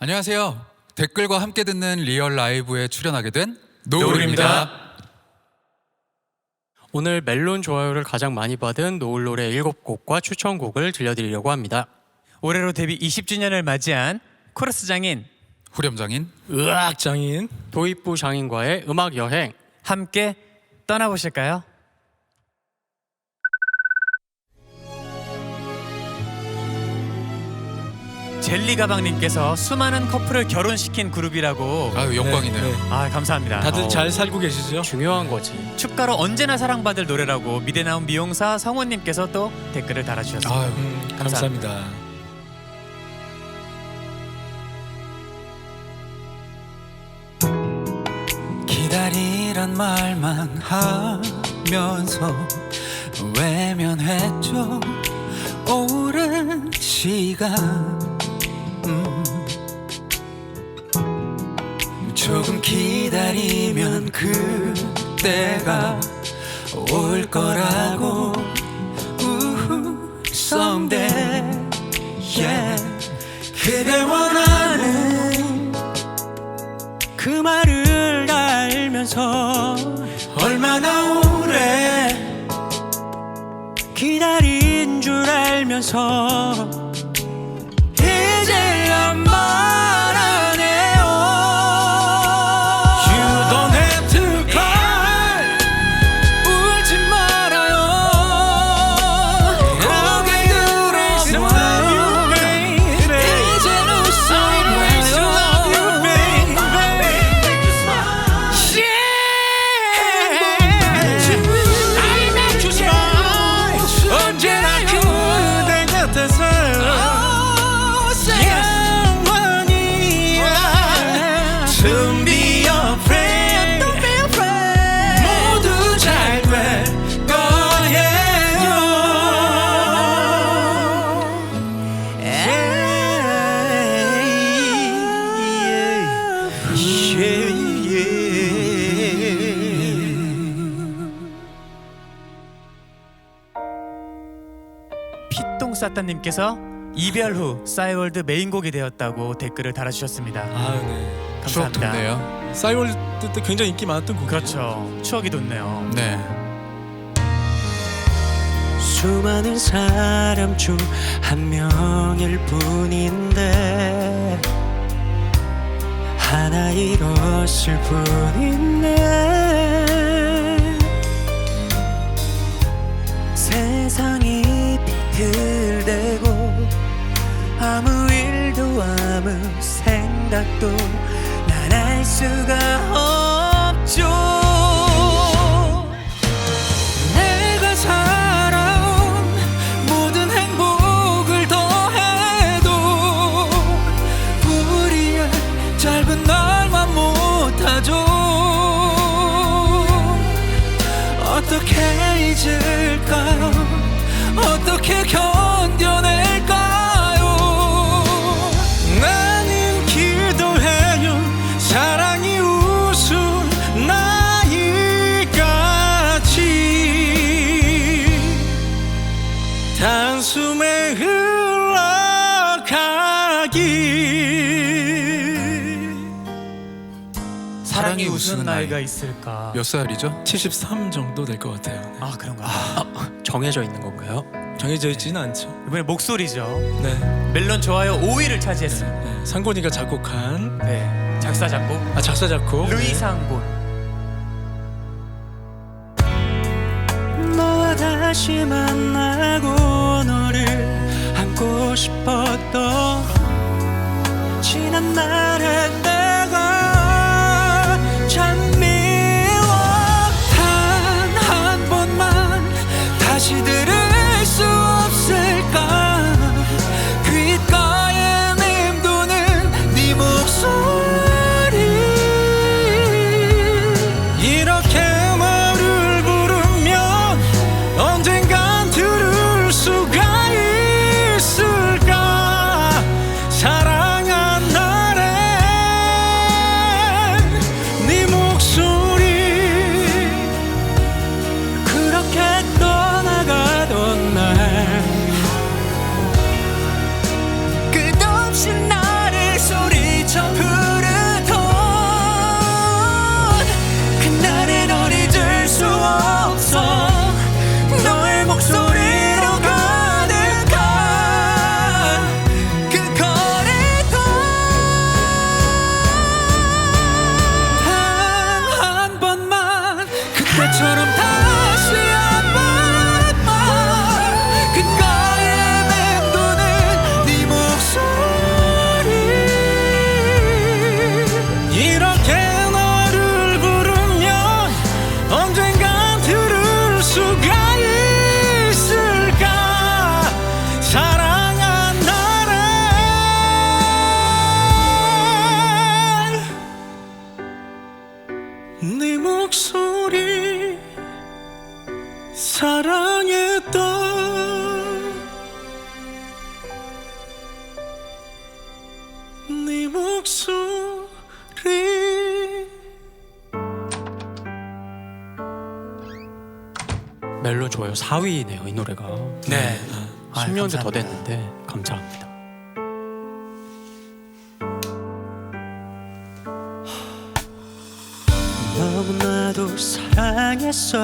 안녕하세요. 댓글과 함께 듣는 리얼 라이브에 출연하게 된 노을입니다. 오늘 멜론 좋아요를 가장 많이 받은 노을 노래 7곡과 추천곡을 들려드리려고 합니다. 올해로 데뷔 20주년을 맞이한 코러스 장인 후렴장인 의학 장인 도입부 장인과의 음악 여행 함께 떠나보실까요? 젤리 가방님께서 수많은 커플을 결혼시킨 그룹이라고 아유 영광이네요. 네, 네. 아 감사합니다. 다들 어. 잘 살고 계시죠? 중요한 거지. 축가로 언제나 사랑받을 노래라고 미대 나온 미용사 성원님께서 또 댓글을 달아주셨습니다. 아유 음, 감사합니다. 감사합니다. 기다리란 말만 하면서 외면했죠 오랜 시간 조금 기다리면 그때가 올 거라고. 우후 someday yeah. 그대 원하는 그 말을 알면서 얼마나 오래 기다린 줄 알면서 피똥 싸따님께서 이별 후 싸이월드 메인곡이 되었다고 댓글을 달아주셨습니다. 아, 네. 추억 감사합니다. 돋네요 싸이월드 때 굉장히 인기 많았던 곡. 그렇죠. 추억이 돋네요. 네 수많은 사람 중 한 명일 뿐인데 하나 잃었을 뿐인데 세상이 비틀대고 아무 일도 아무 생각도 난할 수가 없죠. 내가 살아온 모든 행복을 더해도 우리의 짧은 날만 못하죠. 어떻게 잊을까요 어떻게 견뎌낼까요 나는 기도해요 사랑이 우스운 나이까지 단숨에 흘러가기 사랑이 나이. 나이가 있을까? 몇 살이죠? 73 정도 될 것 같아요. 네. 아 그런가요? 정해져 있는 건가요? 정해져 있지는 않죠. 이번에 목소리죠. 네. 멜론 좋아요 5위를 차지했습니다. 네. 상곤이가 작곡한 네. 작사 작곡 아 작사 작곡 루이 상곤. 너와 다시 만나고 너를 안고 싶었던 지난 날의 내 4위네요 이 노래가. 네. 아유, 10년도 더 감사합니다. 됐는데 감사합니다. 너무나도 사랑했었기에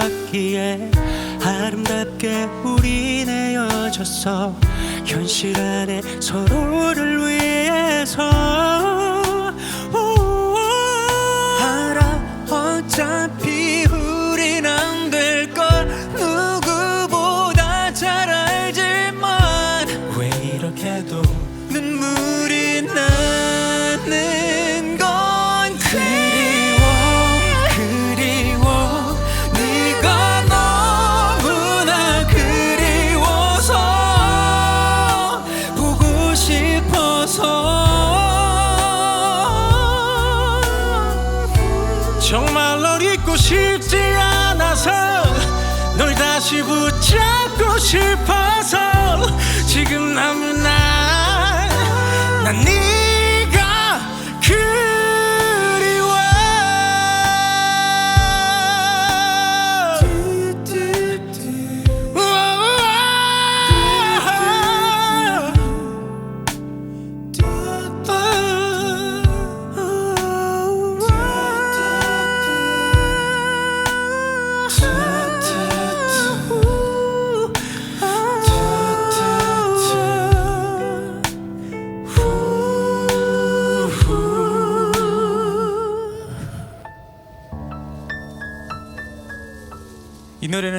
아름답게 우리 내어졌어 현실 안에 서로를 위해서 오, 알아 어차피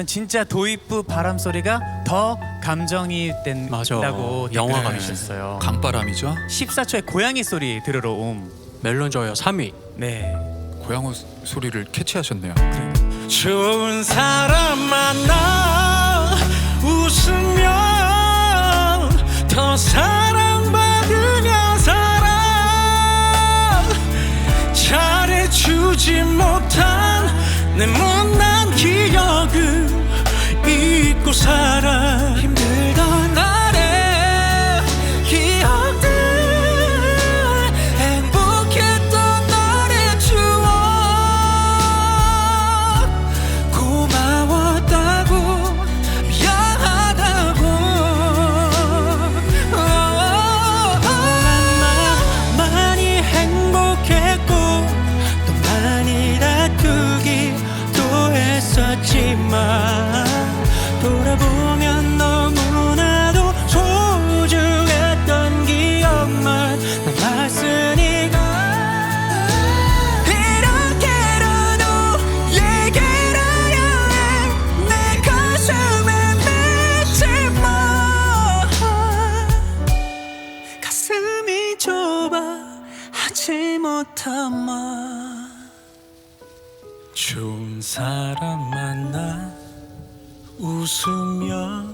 이 노래는 진짜 도입부 바람 소리가 더 감정이. 된다고 영화가 댓글 주셨어요. 강바람이죠. 14초의 고양이 소리 들으러 옴. 멜론 좋아요 3위. 네. 고양어 소리를 캐치하셨네요. 좋은 사람 만나 웃으며 더 사랑받으며 살아 잘해주지 못한 내 못난 잊고 말 좋은 사람 만나 웃으며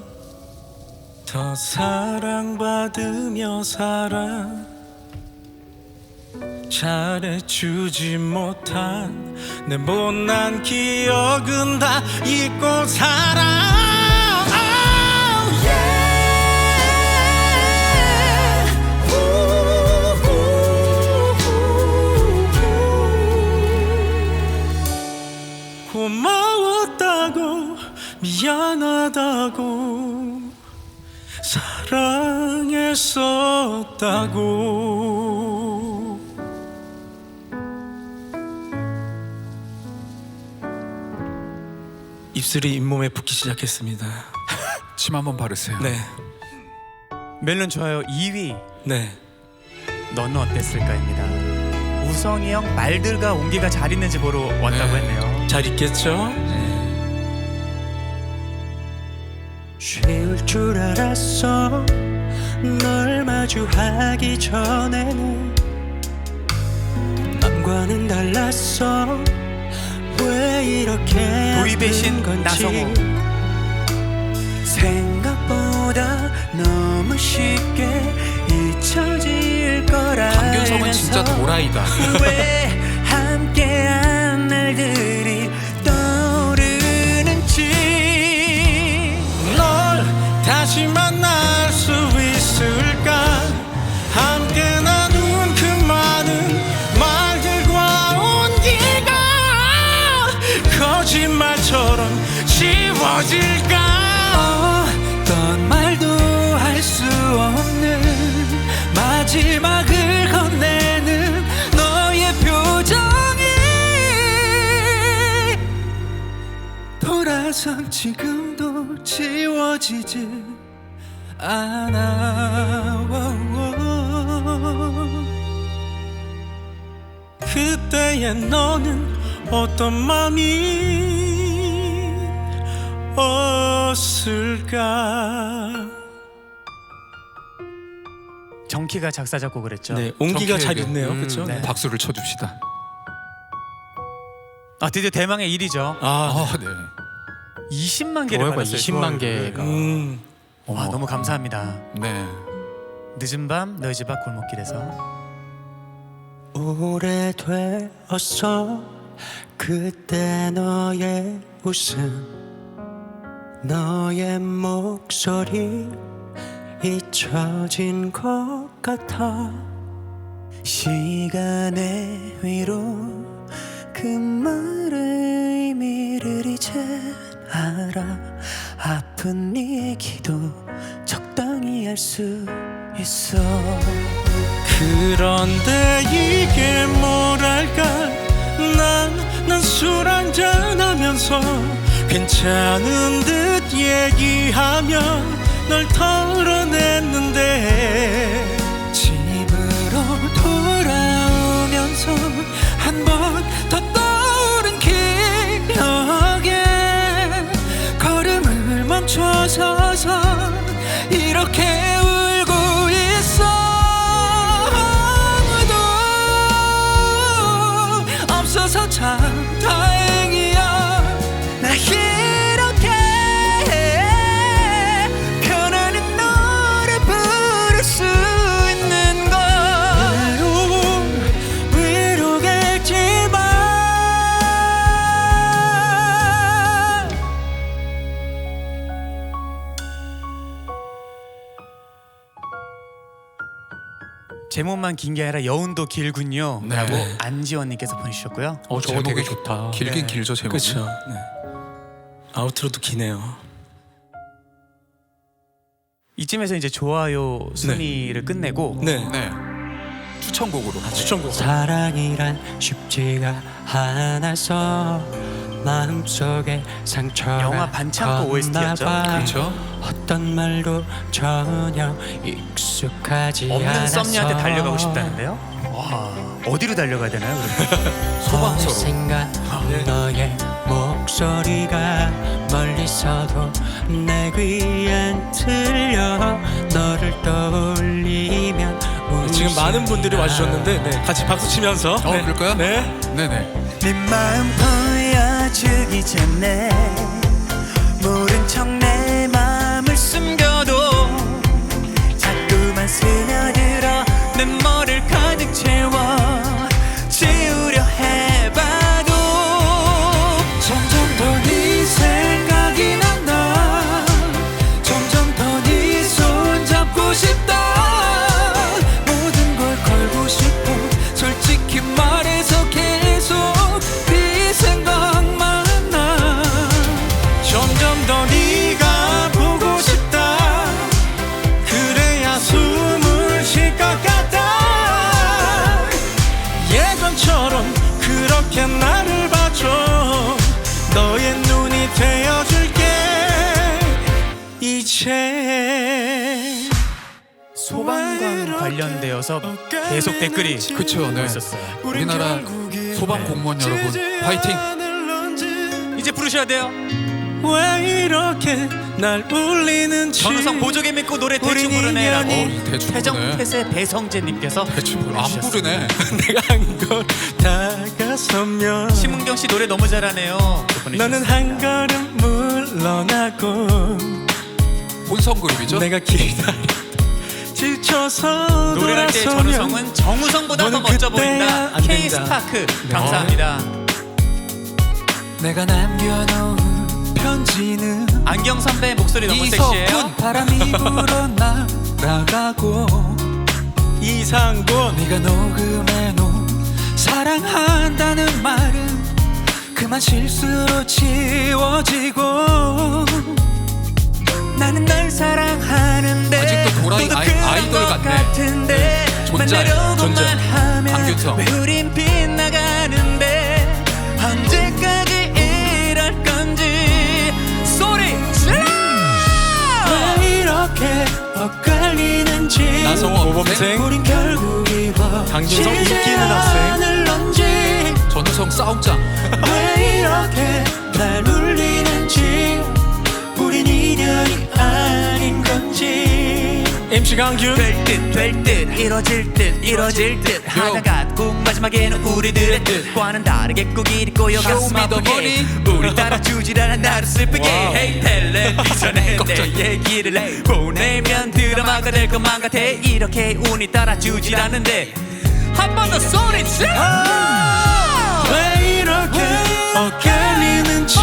더 사랑받으며 살아. 잘해주지 못한 내 못난 기억은 다 잊고 살아 미안하다고 사랑했었다고 입술이 잇몸에 붓기 시작했습니다. 침 한번 바르세요. 네, 멜론 좋아요 2위. 네. 너는 어땠을까입니다. 우성이 형 말들과 온기가 잘 있는지 보러 왔다고 네. 했네요. 잘 있겠죠? 쉬울 줄 알았어 널 마주하기 전에는 남과는 달랐어 왜 이렇게 도입의 신 아픈 건지 나성호. 생각보다 너무 쉽게 잊혀질 거라 강균성은 진짜 도라이다. 왜 지워지지 않아 그때의 너는 어떤 맘이 없을까 정키가 작사 작곡을 했죠. 네 온기가 잘 정키에게. 있네요 음, 그렇죠 네. 박수를 쳐줍시다. 아 드디어 대망의 1위죠. 아 아, 네. 20만 개를 받았어요. 20만 좋아요. 개가. 음, 와 너무 감사합니다. 네. 늦은 밤 너희 집 앞 골목길에서 오래되었어 그때 너의 웃음 너의 목소리 잊혀진 것 같아 시간의 위로 그 말의 의미를 이제 알아. 아픈 네 얘기도 적당히 할 수 있어. 그런데 이게 뭐랄까? 난난 술 한잔 하면서 괜찮은 듯 얘기하며 널 털어냈는데 멈춰서서 이렇게 울고 있어. 아무도 없어서 참 다행 제목만 긴 게 아니라 여운도 길군요. 네. 라고 네. 안지원님께서 보내주셨고요. 어 저거 되게 좋다. 길긴 네. 길죠 제목이. 그렇죠 아우트로도 기네요 이쯤에서 이제 좋아요 순위를 끝내고 네 네. 추천곡으로. 추천곡 사랑이란 쉽지가 않아서 마음속에 상처가 영화 반창고 OST 였죠? 컸나 봐. 그렇죠. 어떤 말도 전혀 익숙하지 없는 않아서 썸녀한테 달려가고 싶다는데요. 와 어디로 달려가야 되나요? 그러면? 소방서로. 언젠가 너의 목소리가 멀리서도 내 귀엔 들려 너를 떠올리면 지금 많은 분들이 와주셨는데 네, 같이 박수 치면서 어, 그럴까요? 네. 네네. 네 마음 전에 모른 척내 마음을 숨겨도 자꾸만 스며들어 내 머리 소방관 관련되어서 계속 댓글이 그쵸, 네. 있었어요. 우리나라 소방 공무원 여러분 화이팅! 이제 부르셔야 돼요. 왜 이렇게 날 울리는지 전우성 보조개 믿고 노래 대충 우린 부르네라고 인연이 어, 대충 부르네. 태정태세 배성재님께서 대충 안 보내주셨어요. 부르네. 내가 한걸 다가서면 심은경 씨 노래 너무 잘하네요. 너는 한 걸음 물러나고 혼성 그룹이죠? 내가 기다려 지쳐서 노래할 때 전우성은 정우성보다 더 너는 그때야 보인다. 안 K 된다. 스파크 감사합니다. 내가 남겨놓은 편지는 안경 선배 목소리 너무 섹시해요. 이석훈 바람이 불어 날아가고 이상곤 네가 녹음해놓은 사랑한다는 말은 그만 실수로 지워지고 나는 널 사랑하는데 아직도 도라이 아이, 아이돌 같네. 존재 존재. 강규청 왜 우린 빛나가는데 언제까지 이럴 건지. 소리 질러 왜 이렇게 엇갈리는지 나성호 모범생. 우린 결국 입어 강진성 인기는 학생 전우성 싸움장. 왜 이렇게 날 건지 MC 강균. 될 듯 될 듯 이뤄질 듯 이뤄질 듯. 하다가 꼭 마지막에는 우리들의 뜻과는 다르게 꼭 이리 꼬여 가슴 아프게. 우리 따라주질 않아 나를 슬프게. Hey 텔레비전에 내 얘기를 해 보내면 드라마가 될 것만 같아. 이렇게 운이 따라주질 않는데. 한 번 더 소리쳐 왜 이렇게 엇갈리는지.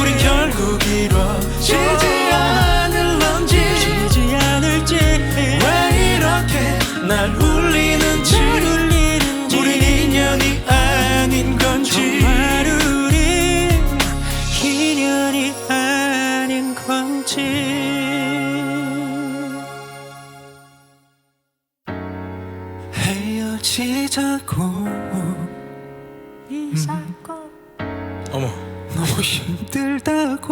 우린 결국 이뤄지지 이렇게 날 울리는지 우린 인연이 아닌 건지 정말 우린 인연이 아닌 건지. 헤어지자고. 어머. 너무 힘들다고.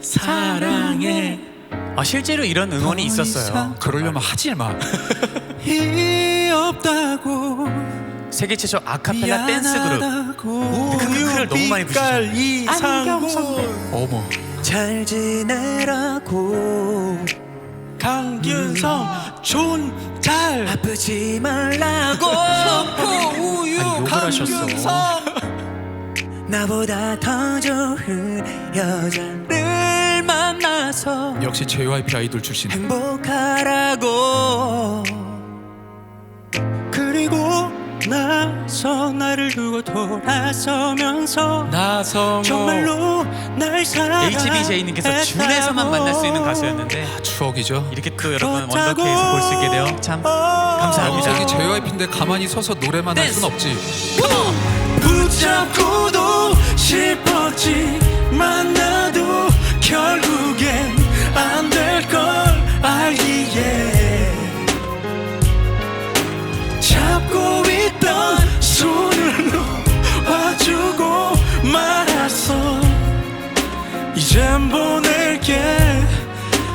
사랑해 아, 실제로 이런 응원이 있었어요. 그러려면 하지 마. 이 없다고 세계 최초 아카펠라 댄스 그룹. 미안하다고 그 글을 너무 많이 부르시죠. 이상군 어머. 잘 지내라고. 강균성 존잘 아프지 말라고. 아니, 욕을 하셨어. 나보다 더 좋은 여자를 만 나서 역시 JYP 아이돌 출신. 행복하라고. 그리고 나서 나를 두고 돌아서면서 나성호 정말로 날 사랑했다고 HBJ님께서 준에서만 만날 수 있는 가수였는데 추억이죠. 이렇게 또 여러분 원더케이에서 볼 수 있게 되어 참 감사합니다. 저기 JYP인데 가만히 서서 노래만 할순 없지. 붙잡고도 싶었지 만 나도 결국 잡고 있던 손을 놓아주고 말았어. 이젠 보낼게.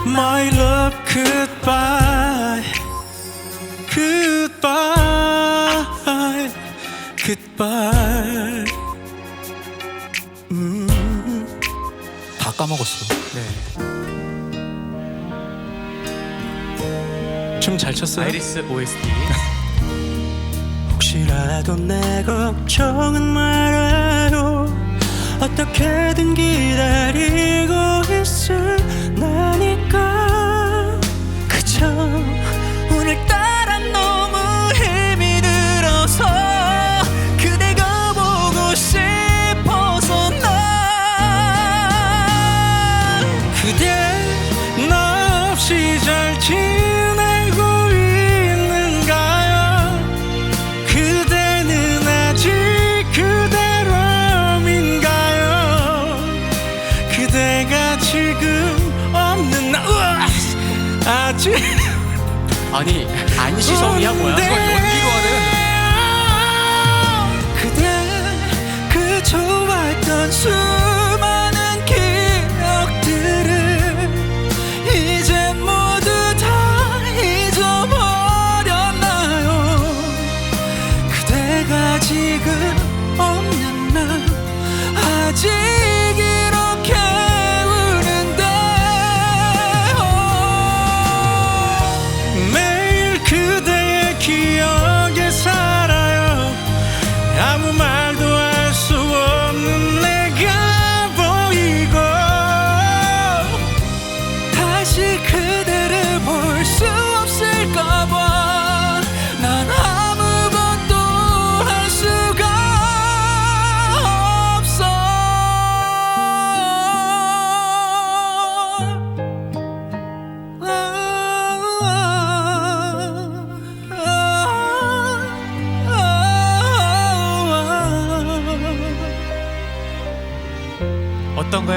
My love goodbye. Goodbye. Goodbye. 다 까먹었어. 춤잘 췄어요? 아이리스 OST. 혹시라도 내 걱정은 말아요 어떻게든 기다리고 있을 나니 아직 아니 안시성이야 뭐야? 이거 연기로 하네 그대 그 좋아했던 수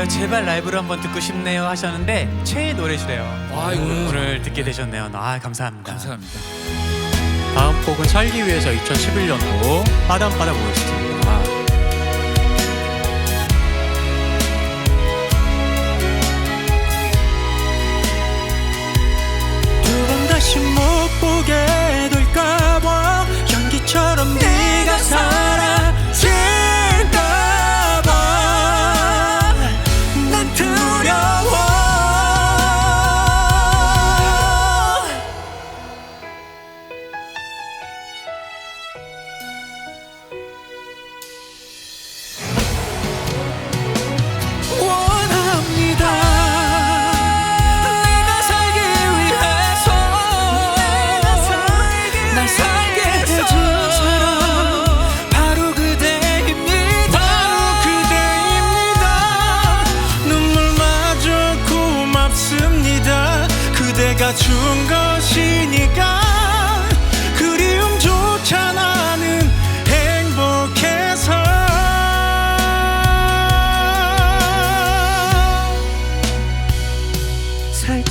제발 라이브로 한번 듣고 싶네요 하셨는데 최애 노래시래요. 아이고 오늘 듣게 되셨네요. 아 감사합니다. 감사합니다 다음 곡은 살기 위해서 2011년도 바담바담 OST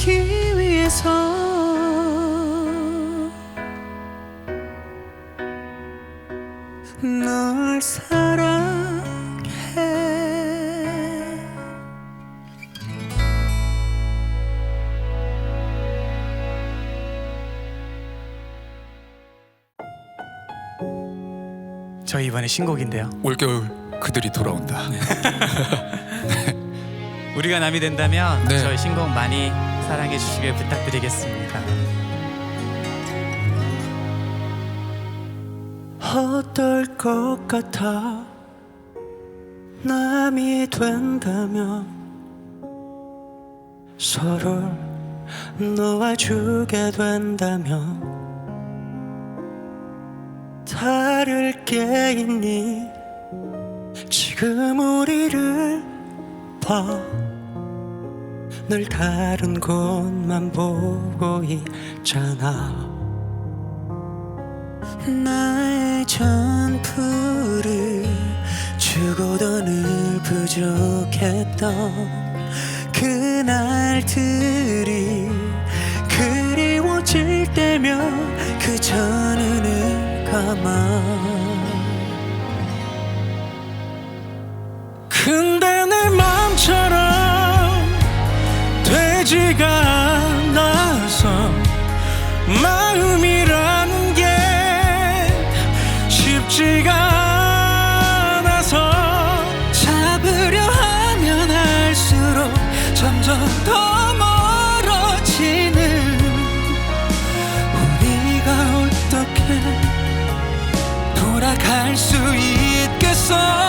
살기 위해서 널 사랑해 저희 이번에 신곡인데요. 올겨울 그들이 돌아온다. 우리가 남이 된다면 네. 저희 신곡 많이 사랑해 주시길 부탁드리겠습니다. 어떨 것 같아? 남이 된다면 서로를 놓아주게 된다면 다를 게 있니? 지금 우리를 봐 늘 다른 곳만 보고 있잖아. 나의 전부를 주고도 늘 부족했던 그날들이 그리워질 때면 그저 눈을 감아. 근데 내 맘처럼 되지가 않아서 마음이라는 게 쉽지가 않아서 잡으려 하면 할수록 점점 더 멀어지는 우리가 어떻게 돌아갈 수 있겠어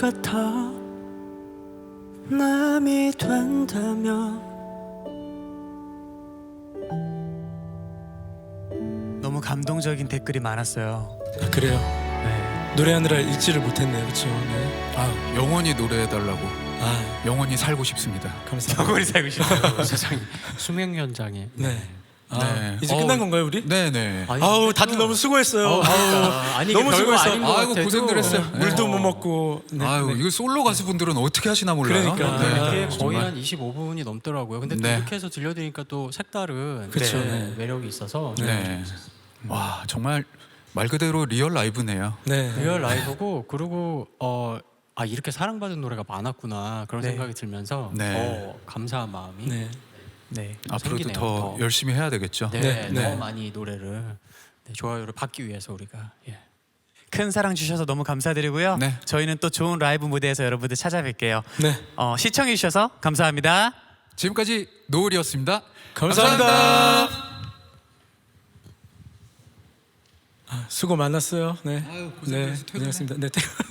같아 남이 된다면 너무 감동적인 댓글이 많았어요. 아, 그래요 네. 노래하느라 읽지를 못했네요 그렇죠 네. 아, 영원히 노래해달라고. 아 영원히 살고 싶습니다. 감사합니다 저고리 살고 싶어요. 세상에 수명 현장에 네. 아, 네. 이제 끝난 건가요 우리? 네네. 아니, 아우 다들 너무 수고했어요 아우, 아니 너무 너무 별거 수고했어. 아닌 것 아이고, 같아도 고생들 했어요. 네. 물도 못 먹고 네, 아유, 네. 이거 솔로 가수분들은 어떻게 하시나 몰라요. 그러니까. 네, 아, 이게 거의 정말. 한 25분이 넘더라고요. 근데 또 네. 이렇게 해서 들려드리니까 또 색다른 그쵸, 네, 네. 매력이 있어서 네. 와, 정말 말 그대로 리얼 라이브네요. 네. 리얼 라이브고 그리고 어. 아 이렇게 사랑받은 노래가 많았구나 그런 네. 생각이 들면서 네. 더 감사한 마음이 네, 네. 네. 앞으로도 생기네요, 더 더. 열심히 해야 되겠죠. 네, 더 네. 많이 노래를 네, 좋아요를 받기 위해서 우리가 예. 큰 사랑 주셔서 너무 감사드리고요. 네. 저희는 또 좋은 라이브 무대에서 여러분들 찾아뵐게요. 네. 어, 시청해 주셔서 감사합니다. 지금까지 노을이었습니다. 감사합니다. 아, 수고 많았어요. 네. 아유, 네. 고생했어요. 퇴근해. 고생했습니다. 네. 퇴근.